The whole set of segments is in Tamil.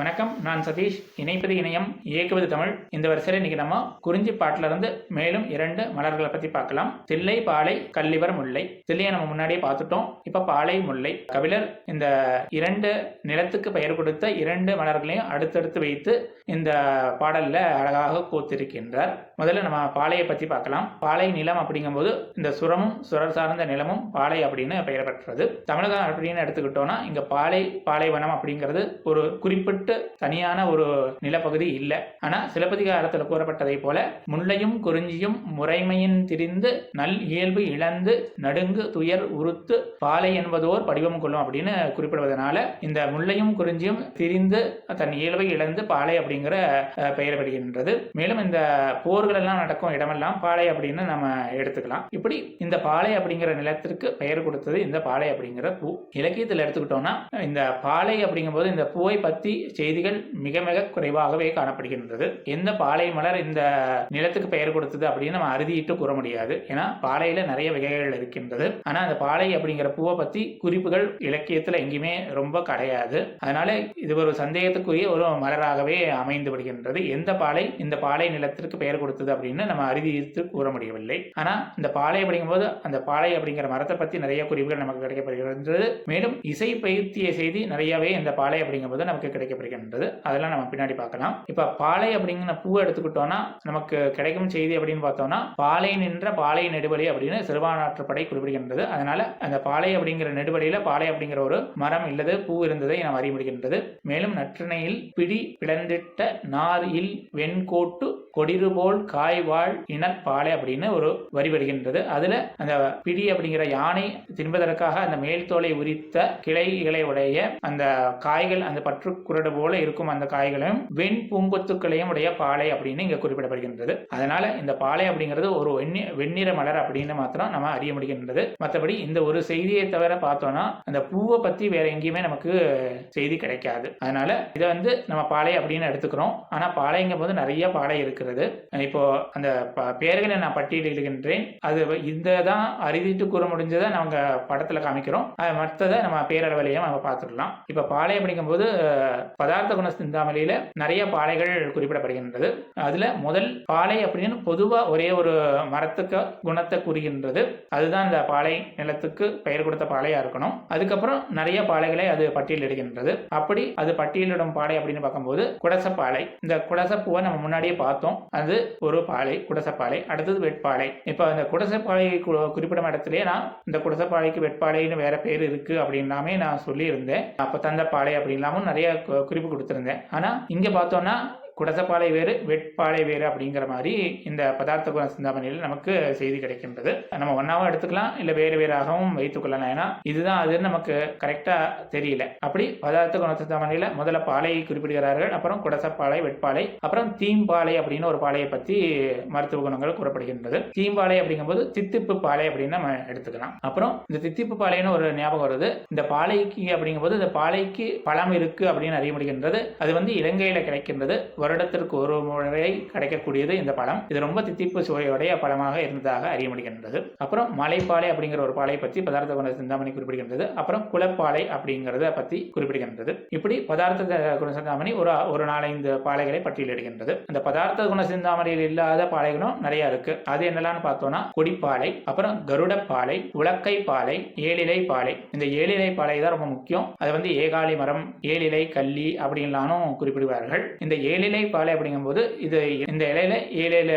வணக்கம் நான் சதீஷ். இணைப்பது இணையம் இயக்குவது தமிழ். இந்த வரிசையில் இன்னைக்கு நம்ம குறிஞ்சி பாட்டுல இருந்து மேலும் இரண்டு மலர்களை பத்தி பார்க்கலாம். தில்லை பாலை கல்லிவர் முல்லை. தில்லையை நம்ம முன்னாடியே பார்த்துட்டோம். இப்ப பாலை முல்லை. கபிலர் இந்த இரண்டு நிலத்துக்கு பெயர் கொடுத்த இரண்டு மலர்களையும் அடுத்தடுத்து வைத்து இந்த பாடல்ல அழகாக கோத்திருக்கின்றார். முதல்ல நம்ம பாலையை பத்தி பார்க்கலாம். பாலை நிலம் அப்படிங்கும்போது இந்த சுரமும் சுரர் சார்ந்த நிலமும் பாலை அப்படின்னு பெயர் பெற்றது. தமிழகம் அப்படின்னு எடுத்துக்கிட்டோம்னா இங்க பாலை பாலைவனம் அப்படிங்கிறது ஒரு குறிப்பிட்ட தனியான ஒரு நிலப்பகுதி இல்லை. ஆனா சிலப்பதிகாரத்தில் கூறப்பட்டதை போல முல்லையும் குறிஞ்சியும் முறைமையின் திரிந்து நல் இயல்பு இழந்து நடுங்கு துயர் உறுத்து பாலை என்பதோர் படிவம் கொள்ளும் அப்படின்னு குறிப்பிடுவதனால இந்த முல்லையும் குறிஞ்சியும் திரிந்து தன் இயல்பை இழந்து பாலை அப்படிங்கிற பெயர் பெறுகின்றது. மேலும் இந்த போர்கள் எல்லாம் நடக்கும் இடமெல்லாம் பாலை அப்படின்னு நம்ம எடுத்துக்கலாம். இப்படி இந்த பாலை அப்படிங்கிற நிலத்திற்கு பெயர் கொடுத்தது இந்த பாலை அப்படிங்கிற பூ. இலக்கியத்தில் எடுத்துக்கிட்டோம்னா இந்த பாலை அப்படிங்கும்போது இந்த பூவை பத்தி செய்திகள் மிக மிக குறைவாகவே காணப்படுகின்றது. எந்த பாலை மலர் இந்த நிலத்துக்கு பெயர் கொடுத்தது அப்படின்னு நம்ம அறுதியிட்டு கூற முடியாது. ஏன்னா பாலையில நிறைய வகைகள் இருக்கின்றது. ஆனா அந்த பாலை அப்படிங்கிற பூவை பத்தி குறிப்புகள் இலக்கியத்துல எங்கேயுமே ரொம்ப கிடையாது. அதனால இது ஒரு சந்தேகத்துக்குரிய ஒரு மலராகவே அமைந்து விடுகின்றது. எந்த பாலை இந்த பாலை நிலத்திற்கு பெயர் கொடுத்தது அப்படின்னு நம்ம அறுதியிட்டு கூற முடியவில்லை. ஆனா இந்த பாலை அப்படிங்கும்போது அந்த பாலை அப்படிங்கிற மரத்தை பத்தி நிறைய குறிப்புகள் நமக்கு கிடைக்கப்படுகின்றது. மேலும் இசை பயிற்சிய செய்தி நிறையவே இந்த பாலை அப்படிங்கும்போது நமக்கு கிடைக்கப்படுகின்றது அதெல்லாம் நம்ம பின்னாடி பார்க்கலாம். இப்ப பாலை அப்படிங்கிற பூவை எடுத்துக்கிட்டோம்னா நமக்கு கிடைக்கும் செய்தி அப்படின்னு பார்த்தோம்னா பாலை நின்ற பாலை நெடுவழி அப்படின்னு சிறுபான்றாற்றுப்படை குறிப்பிடுகின்றது. அதனால அந்த பாலை அப்படிங்கிற நெடுவழியில பாலை அப்படிங்கிற ஒரு மரம் இல்லது பூ இருந்ததை நாம் அறிய முடிகின்றது. மேலும் நற்றிணையில் பிடி பிளந்திட்ட நார் இல் வெண்கோட்டு கொடிருபோல் காய்வாள் இனர் பாலை அப்படின்னு ஒரு வரி வருகின்றது. அதுல அந்த பிடி அப்படிங்கிற யானை தின்பதற்காக அந்த மேல் தோலை உரித்த கிளைகளை உடைய அந்த காய்கள் அந்த பற்று குரடு போல இருக்கும் அந்த காய்களையும் வெண் பூங்கொத்துக்களையும் உடைய பாலை அப்படின்னு இங்க குறிப்பிடப்படுகின்றது. அதனால இந்த பாலை அப்படிங்கிறது ஒரு வெண்ணி வெண்ணிற மலர் அப்படின்னு மாத்திரம் நம்ம அறிய முடிகின்றது. மற்றபடி இந்த ஒரு செய்தியை தவிர பார்த்தோம்னா அந்த பூவை பத்தி வேற எங்கேயுமே நமக்கு செய்தி கிடைக்காது. அதனால இதை வந்து நம்ம பாலை அப்படின்னு எடுத்துக்கிறோம். ஆனா பாலைங்கும் போது நிறைய பாலை இருக்கிறது. இப்போ அந்த ப- பேர்களை நான் பட்டியலிடுகின்றேன் அது இந்த தான் அறுதிட்டு கூற முடிஞ்சதை நம்ம படத்துல காமிக்கிறோம். மற்றதை நம்ம பேரளவிலையும் நம்ம பார்த்துடலாம். இப்போ பாலை அப்படிங்கும்போது பதார்த்த குண சிந்தாமணியில நிறைய பாலைகள் குறிப்பிடப்படுகின்றது. அதுல முதல் பாலை அப்படின்னு பொதுவா ஒரே ஒரு மரத்துக்கு குணத்தை கூறுகின்றது. அதுதான் இந்த பாலை நிலத்துக்கு பெயர் கொடுத்த பாலையா இருக்கணும். அதுக்கப்புறம் நிறைய பாலைகளை அது பட்டியலிடுகின்றது. அப்படி அது பட்டியலிடும் பாலை அப்படின்னு பார்க்கும்போது குடசப்பாலை. இந்த குடசப்பூவை நம்ம முன்னாடியே பார்த்தோம். அது ஒரு பாலை குடசப்பாலை. அடுத்தது வெட்பாலை. இப்போ அந்த குடசப்பாலை குறிப்பிடும் இடத்துலயே நான் இந்த குடசப்பாலைக்கு வெட்பாலைன்னு வேற பேர் இருக்கு அப்படின்னாமே நான் சொல்லியிருந்தேன். அப்ப தந்தப்பாலை அப்படின்லாமும் நிறைய கு- குறிப்பு கொடுத்துருந்தேன். ஆனால் இங்கே பார்த்தோன்னா குடசப்பாலை வேறு வெட்பாலை வேறு அப்படிங்கிற மாதிரி இந்த பதார்த்த குண சிந்தாமணியில் நமக்கு செய்தி கிடைக்கின்றது. நம்ம ஒன்னாவும் எடுத்துக்கலாம் இல்லை வேறு வேறாகவும் வைத்துக்கொள்ளலாம் ஏன்னா இதுதான் அதுன்னு நமக்கு கரெக்டாக தெரியல. அப்படி பதார்த்த குண சிந்தாமணியில் முதல்ல பாலை குறிப்பிடுகிறார்கள் அப்புறம் குடசப்பாலை வெட்பாலை அப்புறம் தீம்பாலை அப்படின்னு ஒரு பாலையை பற்றி மருத்துவ குணங்கள் கூறப்படுகின்றது. தீம்பாலை அப்படிங்கும்போது தித்திப்பு பாலை அப்படின்னு நம்ம எடுத்துக்கலாம். அப்புறம் இந்த தித்திப்பு பாலைன்னு ஒரு ஞாபகம் வருது. இந்த பாலைக்கு அப்படிங்கும்போது இந்த பாலைக்கு பழம் இருக்கு அப்படின்னு அறிய முடிகின்றது அது வந்து இலங்கையில் கிடைக்கின்றது. வருடத்திற்கு ஒரு முறை கிடைக்கக்கூடியது இந்த பழம். இது ரொம்ப தித்திப்பு சுவையுடைய பழமாக இருந்ததாக அறிய முடிகின்றது. அப்புறம் மலைப்பாலை அப்படிங்கிற ஒரு பாலை பற்றி பதார்த்த குண சிந்தாமணி குறிப்பிடுகின்றது. அப்புறம் குலப்பாலை அப்படிங்கிறத பற்றி குறிப்பிடுகின்றது. இப்படி பதார்த்த குண சிந்தாமணி ஒரு ஒரு நாலஞ்சு பாலைகளை பட்டியலிடுகின்றது. அந்த பதார்த்த குண சிந்தாமணியில் இல்லாத பாலைகளும் நிறைய இருக்கு. அது என்னெல்லாம் பார்த்தோம்னா கொடிப்பாலை அப்புறம் கருட பாலை உலக்கை பாலை ஏழிலை பாலை. இந்த ஏழிலை பாலை தான் ரொம்ப முக்கியம். அது வந்து ஏகாலி மரம் ஏழிலை கல்லி அப்படின்லானும் குறிப்பிடுவார்கள். இந்த ஏழிலை பாலை அப்படிங்கும்போது இது இந்த இலையில ஏழில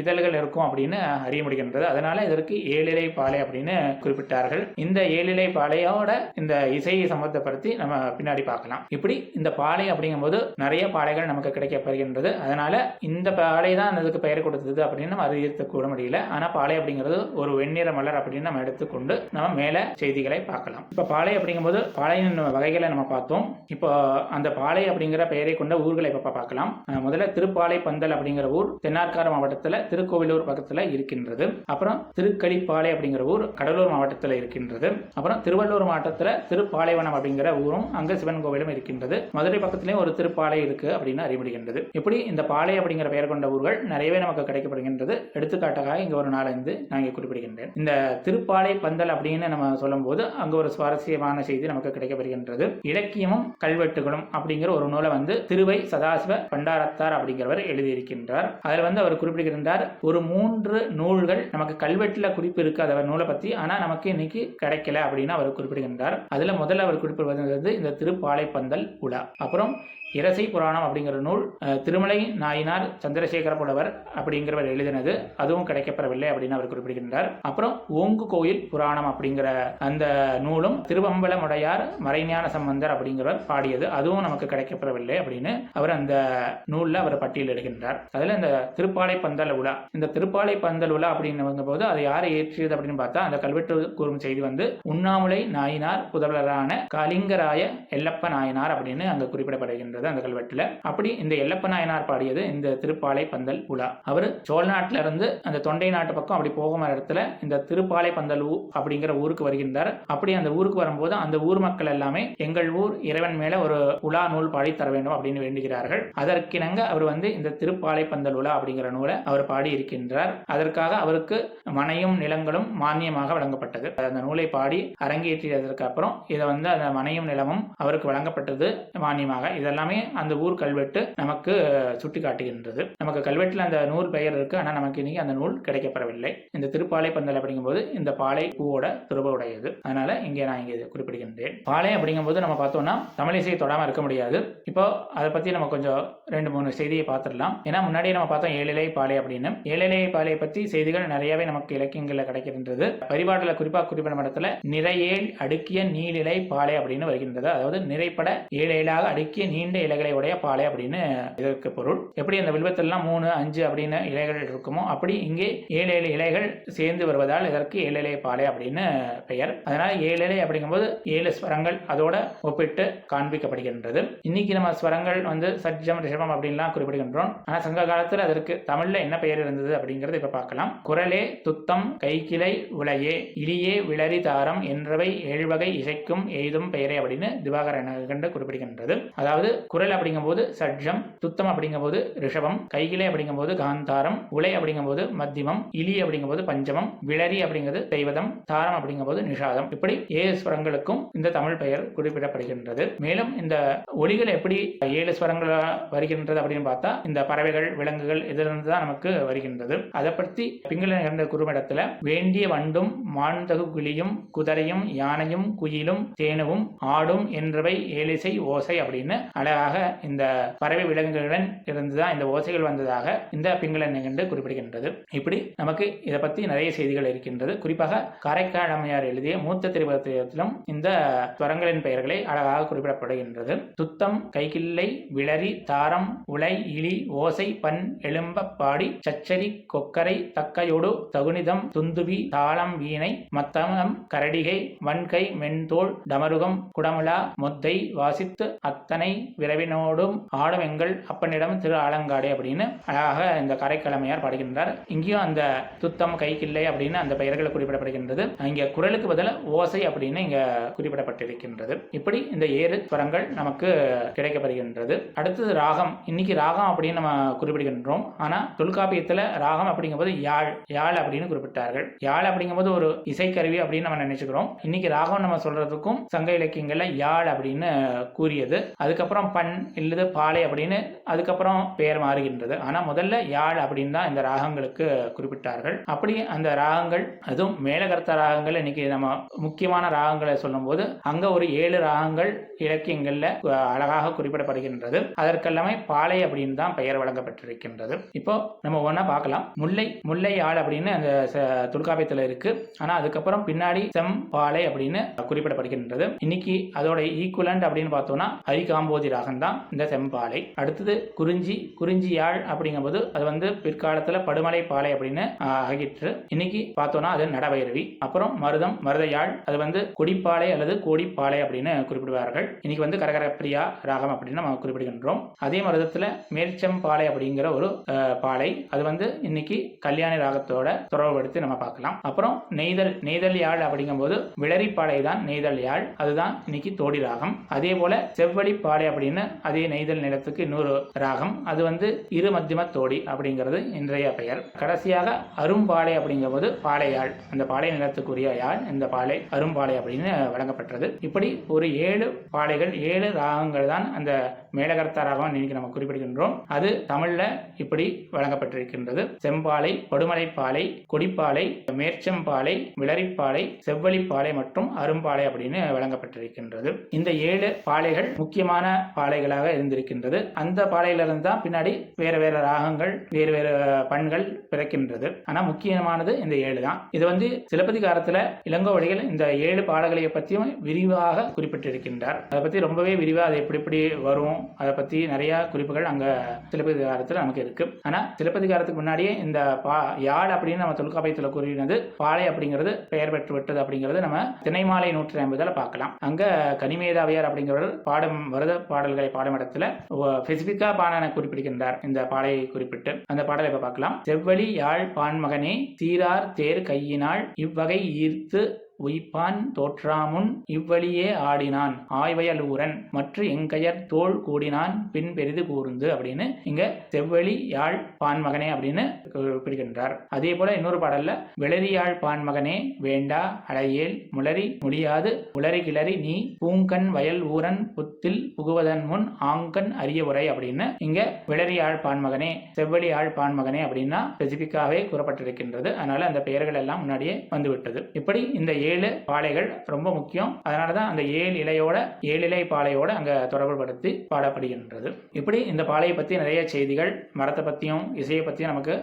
இதழ்கள் இருக்கும் அப்படின்னு அறிய முடிகின்றது. அதனால இதற்கு ஏழிலை பாலை அப்படின்னு குறிப்பிட்டார்கள். இந்த ஏழிலை பாலையோட இந்த இசையை சம்பந்தப்படுத்தி நம்ம பின்னாடி பார்க்கலாம். இப்படி இந்த பாலை அப்படிங்கும்போது நிறைய பாலைகள் நமக்கு கிடைக்கப்படுகின்றது. அதனால இந்த பாலை தான் அதுக்கு பெயர் கொடுத்தது அப்படின்னு நம்ம அறிவித்து கூட முடியல. ஆனா பாலை அப்படிங்கிறது ஒரு வெண்ணிற மலர் அப்படின்னு நம்ம எடுத்துக்கொண்டு நம்ம மேல செய்திகளை பார்க்கலாம். இப்ப பாலை அப்படிங்கும்போது பாலையின் வகைகளை நம்ம பார்த்தோம். இப்போ அந்த பாலை அப்படிங்கிற பெயரை கொண்ட ஊர்களை இப்ப பார்க்கலாம். பார்க்கலாம். முதல்ல திருப்பாலை பந்தல் அப்படிங்கிற ஊர் தென்னார்காடு மாவட்டத்தில் திருக்கோவிலூர் பக்கத்தில் இருக்கின்றது. அப்புறம் திருக்களிப்பாலை அப்படிங்கிற ஊர் கடலூர் மாவட்டத்தில் இருக்கின்றது. அப்புறம் திருவள்ளூர் மாவட்டத்தில் திருப்பாலைவனம் அப்படிங்கிற ஊரும் அங்க சிவன் கோவிலும் இருக்கின்றது. மதுரை பக்கத்துலேயும் ஒரு திருப்பாலை இருக்கு அப்படின்னு அறிமுடிகின்றது இப்படி இந்த பாலை அப்படிங்கிற பெயர் கொண்ட ஊர்கள் நிறையவே நமக்கு கிடைக்கப்படுகின்றது. எடுத்துக்காட்டாக இங்க ஒரு நாலஞ்சு நான் இங்கே குறிப்பிடுகின்றேன். இந்த திருப்பாலை பந்தல் அப்படின்னு நம்ம சொல்லும்போது அங்க ஒரு சுவாரஸ்யமான செய்தி நமக்கு கிடைக்கப்படுகின்றது. இலக்கியமும் கல்வெட்டுகளும் அப்படிங்கிற ஒரு நூலை வந்து திருவை சதாசிவ பண்டாரத்தார் அப்படிங்கிறவர் எழுதியிருக்கின்றார். அதில் வந்து அவர் குறிப்பிடுகின்றார் ஒரு மூன்று நூல்கள் நமக்கு கல்வெட்டுல குறிப்பு இருக்கு அதை நூலை பத்தி ஆனா நமக்கு இன்னைக்கு கிடைக்கல அப்படின்னு அவர் குறிப்பிடுகின்றார் அதுல முதல்ல அவர் குறிப்பிடுவது இந்த திருப்பாலை பந்தல் உலா. அப்புறம் இரசை புராணம் அப்படிங்கிற நூல் திருமலை நாயினார் சந்திரசேகர புலவர் அப்படிங்கிறவர் எழுதினது. அதுவும் கிடைக்கப்பெறவில்லை அப்படின்னு அவர் குறிப்பிடுகின்றார். அப்புறம் ஓங்கு கோயில் புராணம் அப்படிங்கிற அந்த நூலும் திருவம்பலமுடையார் மறைஞான சம்பந்தர் அப்படிங்கிறவர் பாடியது. அதுவும் நமக்கு கிடைக்கப்பெறவில்லை அப்படின்னு அவர் அந்த நூலில் அவர் பட்டியலிடுகின்றார் அதில் இந்த திருப்பாலை பந்தல் உலா இந்த திருப்பாலை பந்தல் உலா அப்படிங்கும் போது அதை யாரை ஏற்றியது அப்படின்னு பார்த்தா அந்த கல்வெட்டு கூறும் செய்தி வந்து உண்ணாமுலை நாயினார் புதல்வரான கலிங்கராய எல்லப்ப நாயனார் அப்படின்னு அங்கே குறிப்பிடப்படுகின்றது. அந்த கல்வெட்டுல. அப்படி இந்த எல்லப்ப நாயனார் பாடியது இந்த திருப்பாலை பந்தல் உலா. அவர் சோழ நாட்டுல இருந்து அந்த தொண்டை நாட்டு பக்கம் அப்படி போகும் இடத்துல இந்த திருப்பாலை பந்தல் ஊ அப்படிங்கிற ஊருக்கு வருகின்றார். அப்படி அந்த ஊருக்கு வரும்போது அந்த ஊர் மக்கள் எல்லாமே எங்கள் ஊர் இறைவன் மேல ஒரு உலா நூல் பாடி தர வேண்டும் அப்படின்னு வேண்டுகிறார்கள். அதற்கிணங்க அவர் வந்து இந்த திருப்பாலை பந்தல் உலா அப்படிங்கிற நூலை அவர் பாடி இருக்கின்றார். அதற்காக அவருக்கு மனையும் நிலங்களும் மானியமாக வழங்கப்பட்டது. அந்த நூலை பாடி அரங்கேற்றியதற்கு அப்புறம் இதை வந்து அந்த மனையும் நிலமும் அவருக்கு வழங்கப்பட்டது மானியமாக. இதெல்லாம் எல்லாமே அந்த ஊர் கல்வெட்டு நமக்கு சுட்டி காட்டுகின்றது நமக்கு கல்வெட்டில் அந்த நூல் பெயர் இருக்கு. ஆனால் நமக்கு இன்னைக்கு அந்த நூல் கிடைக்கப்பெறவில்லை. இந்த திருப்பாலை பந்தல் அப்படிங்கும்போது இந்த பாலை பூவோட துருவ உடையது. அதனால இங்கே நான் இங்கே குறிப்பிடுகின்றேன். பாலை அப்படிங்கும்போது நம்ம பார்த்தோம்னா தமிழிசையை தொடாமல் இருக்க முடியாது. இப்போ அதை பற்றி நம்ம கொஞ்சம் ரெண்டு மூணு செய்தியை பார்த்துடலாம். ஏன்னா முன்னாடியே நம்ம பார்த்தோம் ஏழிலை பாலை அப்படின்னு. ஏழிலை பாலையை பற்றி செய்திகள் நிறையவே நமக்கு இலக்கியங்களில் கிடைக்கின்றது. பரிபாடல குறிப்பாக குறிப்பிடும் இடத்துல நிறையேல் அடுக்கிய நீலிலை பாலை அப்படின்னு வருகின்றது. அதாவது நிறைப்பட ஏழேலாக அடுக்கிய நீண்ட இலைகளை உடைய பாலை அப்படின்னு இதற்கு பொருள். எப்படி அந்த வில்வத்திலாம் மூணு அஞ்சு அப்படின்னு இலைகள் இருக்குமோ அப்படி இங்கே ஏழு ஏழு இலைகள் சேர்ந்து வருவதால் இதற்கு ஏழிலை பாலை அப்படின்னு பெயர். அதனால ஏழு இலை அப்படிங்கும்போது ஏழு ஸ்வரங்கள் அதோட ஒப்பிட்டு காண்பிக்கப்படுகின்றது. இன்னைக்கு நம்ம ஸ்வரங்கள் வந்து சஜ்ஜம் ரிஷபம் அப்படின்லாம் குறிப்பிடுகின்றோம். ஆனால் சங்க காலத்தில் அதற்கு தமிழ்ல என்ன பெயர் இருந்தது அப்படிங்கிறது இப்ப பார்க்கலாம். குரலே துத்தம் கைக்கிளை உலையே இடியே விளரி தாரம் என்றவை ஏழ்வகை இசைக்கும் எய்தும் பெயரே அப்படின்னு திவாகரன் கண்டு குறிப்பிடுகின்றது. அதாவது குரல் அப்படிங்கும்போது சட்ஜம் துத்தம் அப்படிங்கும்போது ரிஷபம் கைகிளை அப்படிங்கும்போது காந்தாரம் உலை அப்படிங்கும்போது மத்தியமம் இலி அப்படிங்கும்போது பஞ்சமம் விளரி அப்படிங்கிறது தெய்வதம் தாரம் அப்படிங்கும்போது நிஷாதம். இப்படி ஏழு ஸ்வரங்களுக்கும் இந்த தமிழ் பெயர் குறிப்பிடப்படுகின்றது. மேலும் இந்த ஒலிகள் எப்படி ஏழு ஸ்வரங்களா வருகின்றது அப்படின்னு பார்த்தா இந்த பறவைகள் விலங்குகள் இதிலிருந்து தான் நமக்கு வருகின்றது. அதை பற்றி பிங்கள நிகழ்ந்த குறுமிடத்துல வேண்டிய வண்டும் மாண்தகு குழியும் குதிரையும் யானையும் குயிலும் தேனுவும் ஆடும் என்றவை ஏலிசை ஓசை அப்படின்னு அழகாக இந்த பறவை விலங்குகளுடன் இருந்துதான் இந்த ஓசைகள் வந்ததாக இந்த பிங்கள நிகழ்ந்து குறிப்பிடுகின்றது. இப்படி நமக்கு இதை பத்தி நிறைய செய்திகள் இருக்கின்றது. குறிப்பாக காரைக்கால் அம்மையார் எழுதிய மூத்த திரைப்படத்திலும் இந்த துவரங்களின் பெயர்களை அழகாக குறிப்பிடப்படுகின்றது. துத்தம் கைகில்லை விளரி தாரம் உலை இலி ஓசை பண் எலும்ப பாடி சச்சரி கொக்கரை தக்கையொடு தகுனிதம் துந்துவி தாளம் வீணை மத்தமம் கரடிகை வன்கை மென்தோல் டமருகம் குடமுலா மொத்தை வாசித்து அத்தனை விரைவினோடும் ஆடும் எங்கள் அப்பனிடம் திரு ஆலங்காடே அப்படின்னு அழகாக இந்த கரைக்கிழமையார் பாடுகின்றார். இங்கேயும் அந்த துத்தம் கைக்கிள்ளை அப்படின்னு அந்த பெயர்கள் குறிப்பிடப்படுகின்றது. இங்க குரலுக்கு பதிலா ஓசை அப்படின்னு இங்க குறிப்பிடப்பட்டிருக்கின்றது. இப்படி இந்த ஏறு ஸ்வரங்கள் நமக்கு கிடைக்கப்படுகின்றது. அடுத்தது ராகம். இன்னைக்கு ராகம் அப்படின்னு நம்ம குறிப்பிடுகின்றோம். ஆனா தொல்காப்பியத்துல ராகம் அப்படிங்கும்போது யாழ் யாழ் அப்படின்னு குறிப்பிட்டார்கள். யாழ் அப்படிங்கும்போது ஒரு இசைக்கருவி அப்படின்னு நம்ம நினைச்சுக்கிறோம். இன்னைக்கு ராகம் நம்ம சொல்றதுக்கும் சங்க இலக்கியங்கள்ல யாழ் அப்படின்னு கூறியது. அதுக்கப்புறம் பண் இல்லது பாலை அப்படின்னு அதுக்கப்புறம் பெயர் மாறுகின்றது. ஆனால் முதல்ல யாழ் அப்படின்னு தான் இந்த ராகங்களுக்கு குறிப்பிட்டார்கள். அப்படி அந்த ராகங்கள் அதுவும் மேலகர்த்த ராகங்கள் இன்னைக்கு நம்ம முக்கியமான ராகங்களை சொல்லும்போது அங்கே ஒரு ஏழு ராகங்கள் இலக்கியங்களில் அழகாக குறிப்பிடப்படுகின்றது. அதற்கெல்லாமே பாலை அப்படின்னு தான் பெயர் வழங்கப்பட்டிருக்கின்றது. இப்போ நம்ம ஒன்றா பார்க்கலாம். முல்லை முல்லை யாழ் அப்படின்னு அந்த ச- இருக்கு. ஆனால் அதுக்கப்புறம் பின்னாடி செம் பாலை அப்படின்னு குறிப்பிடப்படுகின்றது. இன்னைக்கு அதோட ஈக்குவலண்ட் அப்படின்னு பார்த்தோம்னா அரிகாம்போதி ராகம். பாகம்தான் இந்த செம்பாலை. அடுத்தது குறிஞ்சி குறிஞ்சி யாழ் அப்படிங்கும்போது அது வந்து பிற்காலத்துல படுமலை பாலை அப்படின்னு ஆகிட்டு ஆகிற்று. இன்னைக்கு பார்த்தோம்னா அது நடபைரவி அப்புறம் மருதம் மருத யாழ் அது வந்து கொடிப்பாலை அல்லது கோடிப்பாலை அப்படின்னு குறிப்பிடுவார்கள். இன்னைக்கு வந்து கரகரப்பிரியா ராகம் அப்படின்னு நம்ம குறிப்பிடுகின்றோம். அதே மருதத்துல மேற்சம் பாலை அப்படிங்கிற ஒரு பாலை. அது வந்து இன்னைக்கு கல்யாணி ராகத்தோட தொடர்புபடுத்தி நம்ம பார்க்கலாம். அப்புறம் நெய்தல் நெய்தல் யாழ் அப்படிங்கும்போது விளரிப்பாலை தான் நெய்தல் யாழ் அதுதான் இன்னைக்கு தோடி ராகம். அதே போல செவ்வழி பாலை அப்படின்னு அதே நெய்தல் நிலத்துக்கு இன்னொரு ராகம். அது வந்து இரு மத்தியம தோடி அப்படிங்கிறது இன்றைய பெயர். கடைசியாக அரும்பாலை அப்படிங்கும்போது போது யாழ் அந்த பாலை நிலத்துக்குரிய யாழ் இந்த பாலை அரும்பாலை அப்படின்னு வழங்கப்பட்டது. இப்படி ஒரு ஏழு பாலைகள் ஏழு ராகங்கள் தான் அந்த மேலகர்த்தா ராகம் இன்னைக்கு நம்ம குறிப்பிடுகின்றோம். அது தமிழ்ல இப்படி வழங்கப்பட்டிருக்கின்றது. செம்பாலை படுமலை பாலை கொடிப்பாலை மேற்செம்பாலை விளரிப்பாலை செவ்வழிப்பாலை மற்றும் அரும்பாலை அப்படின்னு வழங்கப்பட்டிருக்கின்றது. இந்த ஏழு பாலைகள் முக்கியமான பாலைகளாக இருந்திருக்கின்றது. அந்த பாலையிலிருந்து தான் பின்னாடி வேற வேற ராகங்கள் வேறு வேறு பண்கள் பிறக்கின்றது. ஆனால் முக்கியமானது இந்த ஏழு தான். இது வந்து சிலப்பதிகாரத்தில் இளங்கோவடிகள் இந்த ஏழு பாடல்களை பற்றியும் விரிவாக குறிப்பிட்டிருக்கின்றார். அதை பற்றி ரொம்பவே விரிவாக அது எப்படி எப்படி வரும் அதை பற்றி நிறைய குறிப்புகள் அங்கே சிலப்பதிகாரத்தில் நமக்கு இருக்கு. ஆனால் சிலப்பதிகாரத்துக்கு முன்னாடியே இந்த பா யாழ் அப்படின்னு நம்ம தொல்காப்பயத்தில் கூறினது பாலை அப்படிங்கிறது பெயர் பெற்று விட்டது அப்படிங்கிறது நம்ம திணைமாலை நூற்றி ஐம்பதில் பார்க்கலாம். அங்கே கனிமேதாவியார் அப்படிங்கிறவர் பாடம் வருத பாடல்களை பாடும் இடத்துல ஸ்பெசிபிக்கா பாடனை குறிப்பிடுகின்றார். இந்த பாடலை குறிப்பிட்டு அந்த பாடலை இப்ப பார்க்கலாம். செவ்வழி யாழ் பான்மகனே சீரார் தேர் கையினால் இவ்வகை ஈர்த்து உய்ப்பான் தோற்றாமுன் இவ்வழியே ஆடினான். ஆய்வயலூரன் மற்ற எங்கையர் தோள் கூடினான் பின் பெரிது கூர்ந்து அப்படின்னு இங்க செவ்வழி யாழ் பான்மகனே அப்படின்னு குறிப்பிடுகின்றார் அதே போல இன்னொரு பாடல்ல விளரியாழ் பான்மகனே வேண்டா அடையேல் முளறி முடியாது உளறி கிளறி நீ பூங்கண் வயல் ஊரன் புத்தில் புகுவதன் முன் ஆங்கண் அரிய உரை அப்படின்னு இங்க விளரியாழ் பான்மகனே செவ்வழி யாழ் பான்மகனே அப்படின்னா ஸ்பெசிபிக்காவே கூறப்பட்டிருக்கின்றது. அதனால அந்த பெயர்கள் எல்லாம் முன்னாடியே வந்துவிட்டது. இப்படி இந்த ஏழு பாலைகள் ரொம்ப முக்கியம். அதனால தான் அந்த ஏழு இலையோட ஏழு இலை பாலையோட அங்க தொடர்புபடுத்தி பாடப்படுகின்றது. இப்படி இந்த பாலையை பத்தி நிறைய செய்திகள் மரத்தை பத்தியும் இசையை பத்தியும் நமக்கு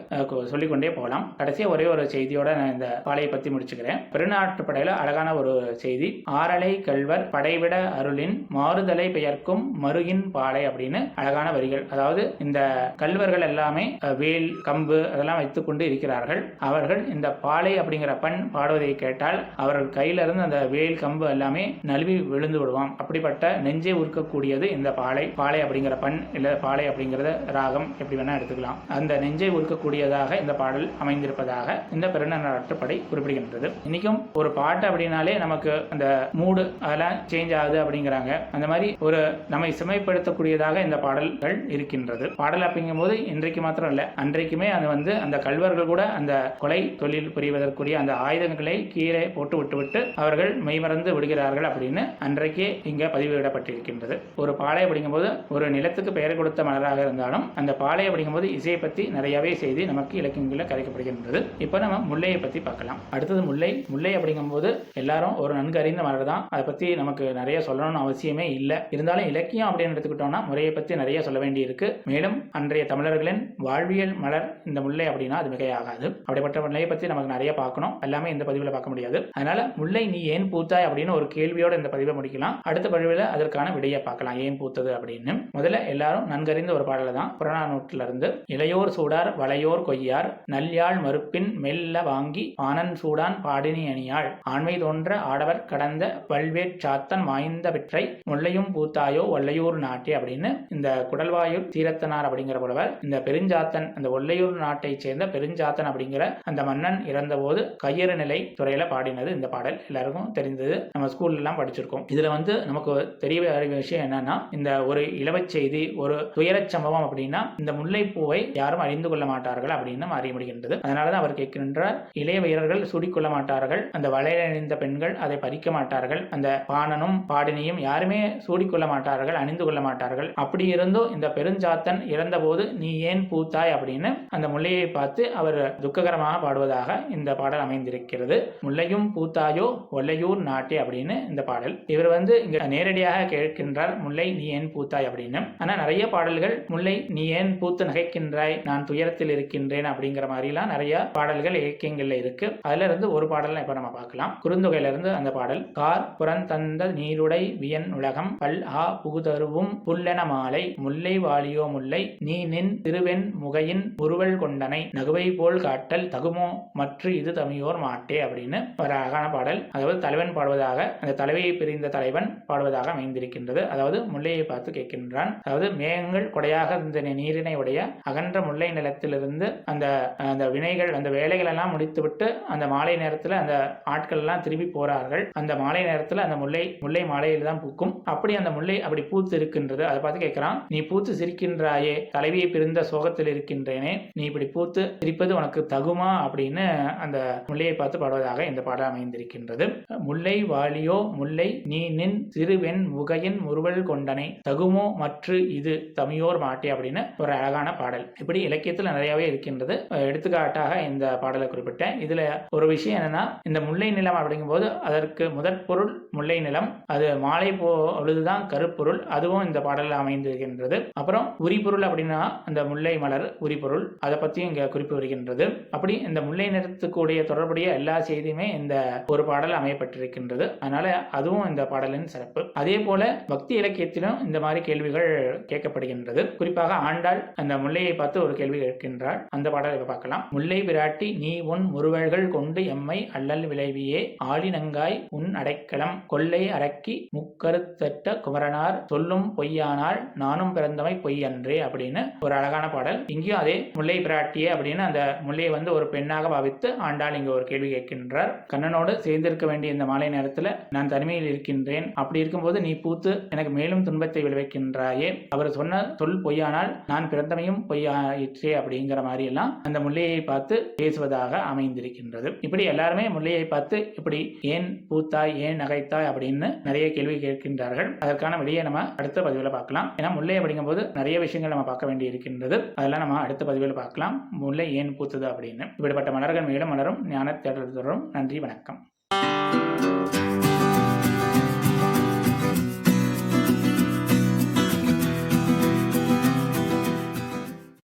சொல்லிக்கொண்டே போகலாம். கடைசியா ஒரே ஒரு செய்தியோட நான் இந்த பாலையை பத்தி முடிச்சுக்கிறேன். பெருநாட்டு படையில அழகான ஒரு செய்தி. ஆரலை கல்வர் படைவிட அருளின் மாறுதலை பெயர்க்கும் மருகின் பாலை அப்படின்னு அழகான வரிகள். அதாவது இந்த கல்வர்கள் எல்லாமே வேல் கம்பு அதெல்லாம் வைத்துக்கொண்டு இருக்கிறார்கள். அவர்கள் இந்த பாலை அப்படிங்கிற பண் பாடுவதை கேட்டால் அவர் அவர்கள் கையிலிருந்து அந்த வேல் கம்பு எல்லாமே நழுவி விழுந்து விடுவான் அப்படிப்பட்ட நெஞ்சை உருக்கக்கூடியது இந்த பாலை. பாலை அப்படிங்கிற பண் இல்ல பாலை அப்படிங்கிறத ராகம் எப்படி வேணா எடுத்துக்கலாம். அந்த நெஞ்சை உருக்கக்கூடியதாக இந்த பாடல் அமைந்திருப்பதாக இந்த பிறநாட்டுப்படை குறிப்பிடுகின்றது. இன்னைக்கும் ஒரு பாட்டு அப்படின்னாலே நமக்கு அந்த மூடு அதெல்லாம் சேஞ்ச் ஆகுது அப்படிங்கிறாங்க. அந்த மாதிரி ஒரு நம்மை செமைப்படுத்தக்கூடியதாக இந்த பாடல்கள் இருக்கின்றது. பாடல் அப்படிங்கும்போது இன்றைக்கு மாத்திரம் இல்லை அன்றைக்குமே அது வந்து அந்த கல்வர்கள் கூட அந்த கொலை தொழில் புரிவதற்குரிய அந்த ஆயுதங்களை கீழே போட்டு விட்டுவிட்டு அவர்கள் மெய்மறந்து விடுகிறார்கள் அப்படின்னு அன்றைக்கே இங்கே பதிவிடப்பட்டிருக்கின்றது. ஒரு பாலை அப்படிங்கும்போது ஒரு நிலத்துக்கு பெயர் கொடுத்த மலராக இருந்தாலும் அந்த பாலை அப்படிங்கும்போது இசையை பற்றி நிறையவே செய்தி நமக்கு இலக்கியங்களில் கரைக்கப்படுகின்றது. இப்போ நம்ம முல்லையை பற்றி பார்க்கலாம். அடுத்தது முல்லை. முல்லை அப்படிங்கும்போது எல்லாரும் ஒரு நன்கு அறிந்த மலர் தான். அதை பற்றி நமக்கு நிறைய சொல்லணும்னு அவசியமே இல்லை. இருந்தாலும் இலக்கியம் அப்படின்னு எடுத்துக்கிட்டோம்னா முறையை பற்றி நிறைய சொல்ல வேண்டியிருக்கு. மேலும் அன்றைய தமிழர்களின் வாழ்வியல் மலர் இந்த முல்லை அப்படின்னா அது மிகையாகாது. அப்படிப்பட்ட முல்லையை பற்றி நமக்கு நிறைய பார்க்கணும். எல்லாமே இந்த பதிவில் பார்க்க முடியாது. அதனால் முல்லை நீ ஏன் பூத்தாய்? அப்படின்னு ஒரு கேள்வியோட இந்த பதிவை முடிக்கலாம். அடுத்த பதிவில் அதற்கான விடையை பார்க்கலாம். ஏன் பூத்தது அப்படின்னு. முதல்ல எல்லாரும் நன்கறிந்த ஒரு பாடல தான். புறநானூற்றுல இருந்து இளையோர் சூடார் வளையோர் கொய்யார் நல்யாழ் மறுப்பின் மெல்ல வாங்கி பானன் சூடான் பாடினி அணியாள். ஆண்மை தோன்ற ஆடவர் கடந்த வல்வேற் சாத்தன் வாய்ந்த பெற்றை முல்லையும் பூத்தாயோ ஒல்லையூர் நாட்டே அப்படின்னு இந்த குடல்வாயூர் தீரத்தனார் அப்படிங்கிற புலவர் இந்த பெருஞ்சாத்தன் அந்த ஒல்லையூர் நாட்டை சேர்ந்த பெருஞ்சாத்தன் அப்படிங்கிற அந்த மன்னன் இறந்தபோது கையறு நிலை துறையில பாடினது இந்த பாடல் எல்லாருக்கும் தெரிந்தது. நம்ம ஸ்கூல்லாம் படிச்சிருக்கோம். இதுல வந்து நமக்கு தெரிய வேண்டிய விஷயம் என்னன்னா இந்த ஒரு இளவச் செய்தி ஒரு துயரச் சம்பவம் அப்படின்னா இந்த முல்லைப்பூவை யாரும் அறிந்து கொள்ள மாட்டார்கள் அப்படின்னு அறிய முடிகின்றது அதனாலதான் அவர் கேட்கின்றார் இளைய வீரர்கள் சூடிக்கொள்ள மாட்டார்கள் அந்த வளையணிந்த பெண்கள் அதை பறிக்க மாட்டார்கள் அந்த பாணனும் பாடினியும் யாருமே சூடிக்கொள்ள மாட்டார்கள் அணிந்து கொள்ள மாட்டார்கள். அப்படி இருந்தும் இந்த பெருஞ்சாத்தன் இறந்தபோது நீ ஏன் பூத்தாய்? அப்படின்னு அந்த முல்லையை பார்த்து அவர் துக்ககரமாக பாடுவதாக இந்த பாடல் அமைந்திருக்கிறது. முல்லையும் பூத்தாயோ ஒல்லையூர் நாட்டே அப்படின்னு இந்த பாடல். இவர் வந்து இங்க நேரடியாக கேட்கின்றார் முல்லை நீ ஏன் பூத்தாய்? அப்படின்னு. ஆனா நிறைய பாடல்கள் முல்லை நீ ஏன் பூத்து நகைக்கின்றாய்? நான் துயரத்தில் இருக்கின்றேன் அப்படிங்கிற மாதிரிலாம் நிறைய பாடல்கள் இலக்கியங்கள்ல இருக்கு. அதுல இருந்து ஒரு பாடல் இப்ப நம்ம பார்க்கலாம். குறுந்தொகையில இருந்து அந்த பாடல் கார் புறந்தந்த நீருடை வியன் உலகம் பல் ஆ புகுதருவும் புல்லென மாலை முல்லை வாலியோ முல்லை நீ நின் திருவெண் முகையின் உருவல் கொண்டனை நகுவை போல் காட்டல் தகுமோ மற்ற இது தமியோர் மாட்டே அப்படின்னு. வராக அழகான பாடல். அதாவது தலைவன் பாடுவதாக அந்த தலைவையை பிரிந்த தலைவன் பாடுவதாக அமைந்திருக்கின்றது. அதாவது முல்லையை பார்த்து கேட்கின்றான். அதாவது மேகங்கள் கொடையாக இருந்த நீரினை உடைய அகன்ற முல்லை நிலத்திலிருந்து அந்த அந்த வினைகள் அந்த வேலைகள் எல்லாம் முடித்துவிட்டு அந்த மாலை நேரத்தில் அந்த ஆட்கள் எல்லாம் திரும்பி போறார்கள். அந்த மாலை நேரத்தில் அந்த முல்லை முல்லை மாலையில் தான் பூக்கும். அப்படி அந்த முல்லை அப்படி பூத்து இருக்கின்றது. அதை பார்த்து கேட்கிறான் நீ பூத்து சிரிக்கின்றாயே தலைவியை பிரிந்த சோகத்தில் இருக்கின்றேனே நீ இப்படி பூத்து சிரிப்பது உனக்கு தகுமா? அப்படின்னு அந்த முல்லையை பார்த்து பாடுவதாக இந்த பாடல் அமைந்திருக்கின்றது முல்லை வாலியோ முல்லை நீ நின் சிறுவெண் முகையின் முறுவல் கொண்டனை தகுமோ மற்று இது தமியோர் மாட்டே அப்படின்னு ஒரு அழகான பாடல். இப்படி இலக்கியத்தில் நிறையவே இருக்கின்றது. எடுத்துக்காட்டாக இந்த பாடலை குறிப்பிட்டேன். இதுல ஒரு விஷயம் என்னன்னா இந்த முல்லை நிலம் அப்படிங்கும்போது அதற்கு முதற் பொருள் முல்லை நிலம் அது மாலை பொழுதுதான் கருப்பொருள் அதுவும் இந்த பாடலில் அமைந்திருக்கின்றது. அப்புறம் உரிபொருள் அப்படின்னா அந்த முல்லை மலர் உரிபொருள் அதை பற்றியும் இங்கே குறிப்பு வருகின்றது. அப்படி இந்த முல்லை நிறத்துக்குடைய தொடர்புடைய எல்லா செய்தியுமே இந்த ஒரு பாடல் அமையப்பட்டிருக்கின்றது. அதனால அதுவும் இந்த பாடலின் சிறப்பு. அதே போல பக்தி இலக்கியத்திலும் இந்த மாதிரி கேள்விகள் கேட்கப்படுகின்றது. குறிப்பாக ஆண்டாள் அந்த முல்லையை பார்த்து ஒரு கேள்வி கேட்கின்றாள். அந்த பாடலை பார்க்கலாம். முல்லை பிராட்டி நீ உன் முறுவல்கள் கொண்டு எம்மை அல்லல் விளைவியே. ஆளினங்காய் உன் அடைக்கலம் கொள்ளை அடக்கி முக்கருத்தட்ட குமரனார் சொல்லும் பொய்யானால் நானும் பிறந்தமை பொய் அன்றே அப்படின்னு ஒரு அழகான பாடல். இங்கேயும் அதே முல்லை பிராட்டியே அப்படின்னு அந்த முல்லையை வந்து ஒரு பெண்ணாக பாவித்து ஆண்டாள் இங்க ஒரு கேள்வி கேட்கின்றார். கண்ணனோட சேர்ந்திருக்க வேண்டிய இந்த மாலை நேரத்தில் நான் தனிமையில் இருக்கின்றேன். அப்படி இருக்கும்போது நீ பூத்து எனக்கு மேலும் துன்பத்தை விளைவிக்கின்றாயே. அவர் சொன்ன சொல் பொய்யானால் நான் பிறந்தமையும் பொய்யாயிற்றே அப்படிங்கிற மாதிரி எல்லாம் அந்த முல்லையை பார்த்து பேசுவதாக அமைந்திருக்கின்றது. இப்படி எல்லாருமே முல்லையை பார்த்து இப்படி ஏன் பூத்தாய் ஏன் நகைத்தாய் அப்படின்னு நிறைய கேள்வி கேட்கின்றார்கள். அதற்கான வெளியே நம்ம அடுத்த பதிவில் பார்க்கலாம். ஏன்னா முல்லை அப்படிங்கும்போது நிறைய விஷயங்கள் நம்ம பார்க்க வேண்டி இருக்கின்றது அதெல்லாம் நம்ம அடுத்த பதிவில் பார்க்கலாம். முல்லை ஏன் பூத்தது அப்படின்னு. இப்படிப்பட்ட மலர்கள் மேலும் மலரும். ஞான தேடல் தொடரும். நன்றி வணக்கம். Thank you.